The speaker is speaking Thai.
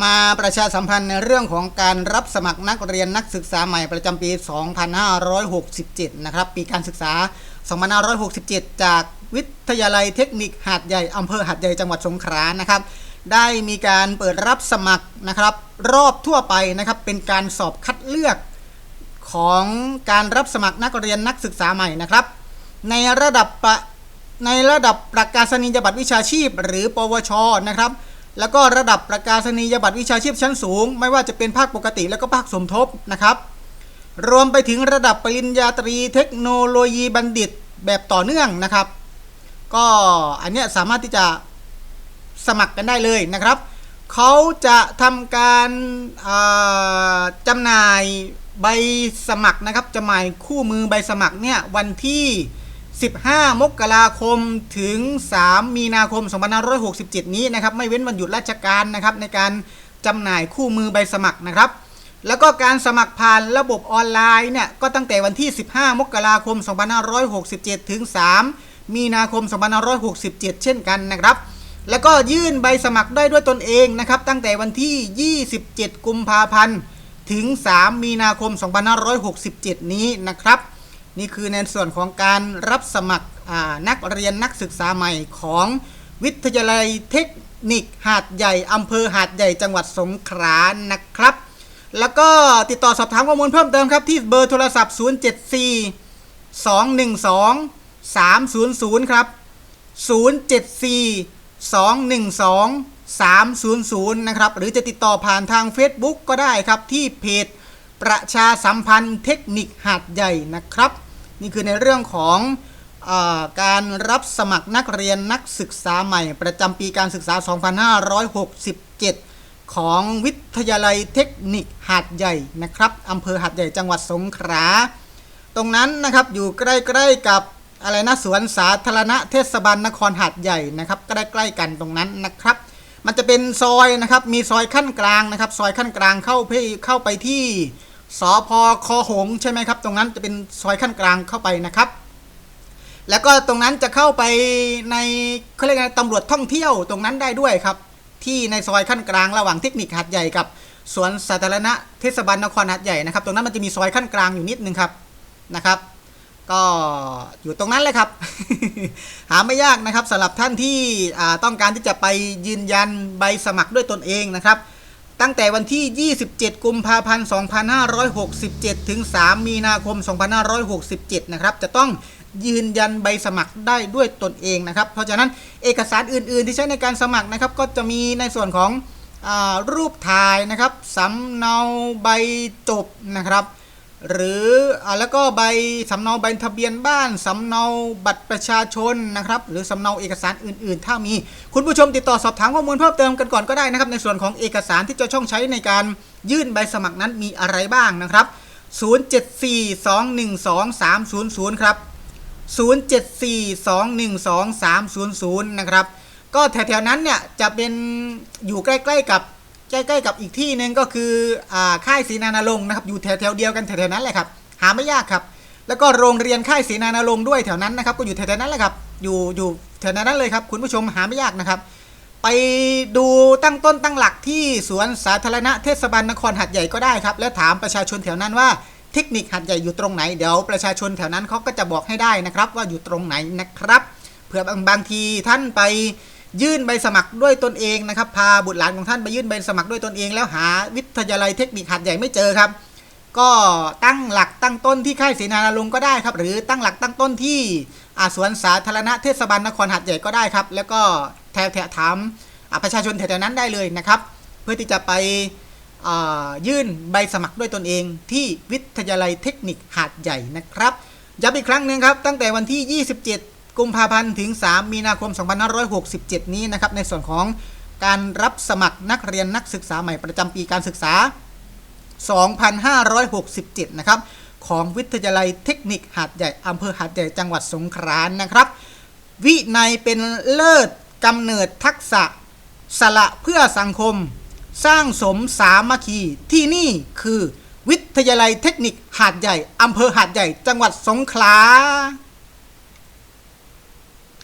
มาประชาสัมพันธ์ในเรื่องของการรับสมัครนักเรียนนักศึกษาใหม่ประจำปี 2567 นะครับ ปีการศึกษา 2567 จากวิทยาลัยเทคนิคหาดใหญ่อำเภอหาดใหญ่จังหวัดสงขลานะครับ ได้มีการเปิดรับสมัครนะครับ รอบทั่วไปนะครับ เป็นการสอบคัดเลือกของการรับสมัครนักเรียนนักศึกษาใหม่นะครับ ในระดับในระดับประกาศนียบัตรวิชาชีพ หรือ ปวชนะครับ แล้วก็ระดับประกาศนียบัตรวิชาชีพชั้นสูง ไม่ว่าจะเป็นภาคปกติแล้วก็ภาคสมทบนะครับ รวมไปถึงระดับปริญญาตรีเทคโนโลยีบัณฑิตแบบต่อเนื่องนะครับ ก็อันเนี้ยสามารถที่จะสมัครกันได้เลยนะครับ เขาจะทำการจำหน่ายใบสมัครนะครับจำหน่ายคู่มือใบสมัครเนี่ยวันที่ 15 มกราคมถึง 3 มีนาคม 2567 นี้นะครับ ไม่เว้นวันหยุดราชการนะครับ ในการจำหน่ายคู่มือใบสมัครนะครับ แล้วก็การสมัครผ่านระบบออนไลน์เนี่ย ก็ตั้งแต่วันที่ 15 มกราคม 2567 ถึง 3 มีนาคม 2567 เช่นกันนะครับ แล้วก็ยื่นใบสมัครได้ด้วยตนเองนะครับ ตั้งแต่วันที่ 27 กุมภาพันธ์ ถึง 3 มีนาคม 2567 นี้นะครับ นี่คือในส่วนของการรับสมัครนักเรียนนักศึกษาใหม่ของวิทยาลัยเทคนิคหาดใหญ่อำเภอหาดใหญ่จังหวัดสงขลานะครับ แล้วก็ติดต่อสอบถามข้อมูลเพิ่มเติมครับที่เบอร์โทรศัพท์ 074 212 300 ครับ 074 212 300 นะครับ หรือจะติดต่อผ่านทาง Facebook ก็ได้ครับที่เพจ ประชาสัมพันธ์เทคนิคหาดใหญ่นะครับ นี่คือในเรื่องของอการรับสมัครนักเรียนนักศึกษาใหม่ ประจำปีการศึกษา 2567 ของวิทยาลัยเทคนิคหาดใหญ่นะครับอำเภอหาดใหญ่จังหวัดสงขลาตรงนั้นนะครับอยู่ใกล้ๆกับอะไรนะสวนสาธารณะเทศบาลนครหาดใหญ่นะครับใกล้ๆกันตรงนั้นนะครับ มันจะเป็นซอยนะครับมีซอยขั้นกลางนะครับ ซอยขั้นกลางเข้าไปเข้าไปที่ สพคอหงใช่ไหมครับ ตรงนั้นจะเป็นซอยขั้นกลางเข้าไปนะครับ แล้วก็ตรงนั้นจะเข้าไปในเขาเรียกไงตำรวจท่องเที่ยวตรงนั้นได้ด้วยครับ ที่ในซอยขั้นกลางระหว่างเทคนิคหาดใหญ่กับสวนสาธารณะเทศบาลนครหาดใหญ่นะครับ ตรงนั้นมันจะมีซอยขั้นกลางอยู่นิดนึงครับนะครับ ก็อยู่ตรงนั้นเลยครับ หาไม่ยากนะครับสำหรับท่านที่ต้องการที่จะไปยืนยันใบสมัครด้วยตนเองนะครับ ตั้งแต่วันที่ 27 กุมภาพันธ์ 2567 ถึง 3 มีนาคม 2567 นะครับ จะต้องยืนยันใบสมัครได้ด้วยตนเองนะครับ เพราะฉะนั้นเอกสารอื่น ๆ ที่ใช้ในการสมัครนะครับ ก็จะมีในส่วนของอรูปถ่ายนะครับสำเนาใบจบนะครับ หรืออาแล้วก็ใบสำเนาใบทะเบียนบ้านสำเนาบัตรประชาชนนะครับ หรือสำเนาเอกสารอื่น ๆ ถ้ามี คุณผู้ชมติดต่อสอบถามข้อมูลเพิ่มเติมกันก่อนก็ได้นะครับ ในส่วนของเอกสารที่จะช่องใช้ในการยื่นใบสมัครนั้นมีอะไรบ้างนะครับ 0742122300 ครับ 0742122300 นะครับ ก็แถวๆนั้นเนี่ยจะเป็นอยู่ใกล้ ๆ กับ ใกล้ๆกับอีกที่หนึ่งก็คืออ่าค่ายศรีนานารงนะครับอยู่แถวๆเดียวกันแถวๆนั้นแหละครับหาไม่ยากครับ แล้วก็โรงเรียนค่ายศรีนานารงด้วยแถวนั้นนะครับ ก็อยู่แถวๆนั้นแหละครับ อยู่อยู่แถวนั้นเลยครับ คุณผู้ชมหาไม่ยากนะครับ ไปดูตั้งต้นตั้งหลักที่สวนสาธารณะเทศบาลนครหัดใหญ่ก็ได้ครับ แล้วถามประชาชนแถวนั้นว่าเทคนิคหัดใหญ่อยู่ตรงไหนเดี๋ยวประชาชนแถวนั้นเขาก็จะบอกให้ได้นะครับ ว่าอยู่ตรงไหนนะครับเผื่อบางบางทีท่านไป ยื่นใบสมัครด้วยตนเองนะครับ พาบุตรหลานของท่านไปยื่นใบสมัครด้วยตนเอง แล้วหาวิทยาลัยเทคนิคหัดใหญ่ไม่เจอครับ ก็ตั้งหลักตั้งต้นที่ค่ายศรีนานารงก็ได้ครับ หรือตั้งหลักตั้งต้นที่อาสวนสาธารณะเทศบาลนครหัดใหญ่ก็ได้ครับ แล้วก็แถวแถวถามประชาชนแถวๆนั้นได้เลยนะครับ เพื่อที่จะไปยื่นใบสมัครด้วยตนเองที่วิทยาลัยเทคนิคหาดใหญ่นะครับย้ำอีกครั้งหนึ่งครับ ตั้งแต่วันที่ 27 กุมภาพันธ์ถึง 3 มีนาคม 2567 นี้นะครับในส่วนของการรับสมัครนักเรียนนักศึกษาใหม่ประจำปีการศึกษา 2567 นะครับของวิทยาลัยเทคนิคหาดใหญ่อำเภอหาดใหญ่จังหวัดสงขลานะครับ วินัยเป็นเลิศกำเนิดทักษะสละเพื่อสังคม สร้างสมสามัคคีที่นี่คือวิทยาลัยเทคนิคหาดใหญ่อำเภอหาดใหญ่จังหวัดสงขลา